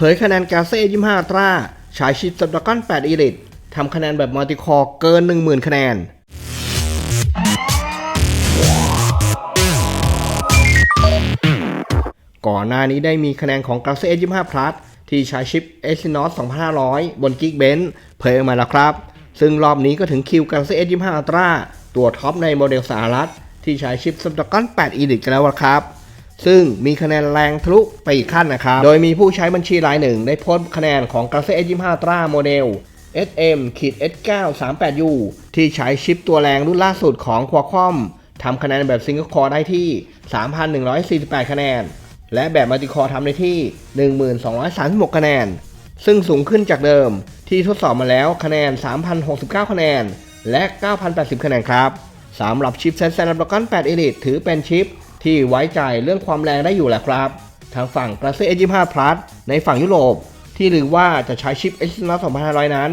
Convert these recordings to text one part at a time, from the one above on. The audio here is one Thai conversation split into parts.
เผยคะแนนกาเซ่25ตราใช้ชิป Snapdragon 8 Elite ทำคะแนนแบบมัลติคอร์เกิน 10,000 คะแนน ก่อนหน้านี้ได้มีคะแนนของ Galaxy S25 Plus ที่ใช้ชิป Exynos 2500 บน Geekbench เผยออกมาแล้วครับ ซึ่งรอบนี้ก็ถึงคิว Galaxy S25 Ultra ตัวท็อปในโมเดลสหรัฐ ที่ใช้ชิป Snapdragon 8 Elite กันแล้วครับ ซึ่งมีคะแนนแรงทะลุไปอีกขั้นนะครับ โดยมีผู้ใช้บัญชีรายหนึ่งได้โพสต์คะแนนของ Galaxy S25 Ultra โมเดล SM S938U ที่ใช้ชิปตัวแรงรุ่นล่าสุดของ Qualcomm ทำคะแนนแบบซิงเกิลคอร์ได้ที่ 3,148 คะแนน และแบบมัลติคอร์ทำได้ที่ 1,236 คะแนน ซึ่งสูงขึ้นจากเดิมที่ทดสอบมาแล้วคะแนน 3,069 คะแนน และ 9,080 คะแนนครับสำหรับชิปเซน Snapdragon 8 Elite ถือเป็นชิป ที่ไว้ใจเรื่องความแรงได้อยู่แหละครับ ทางฝั่ง Galaxy S25 Plus ในฝั่งยุโรป ที่หรือว่าจะใช้ชิป Exynos 2500 นั้น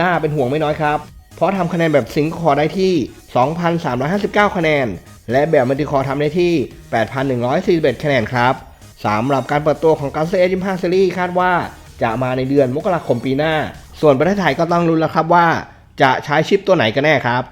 น่าเป็นห่วงไม่น้อยครับ เพราะทำคะแนนแบบซิงค์คอร์ได้ที่ 2,359 คะแนน และแบบมัลติคอร์ทำได้ที่ 8,141 คะแนนครับสำหรับการเปิดตัวของ Galaxy S25 Series คาดว่าจะมาในเดือนมกราคมปีหน้า ส่วนประเทศไทยก็ต้องลุ้นแล้วครับว่า จะใช้ชิปตัวไหนกันแน่ครับ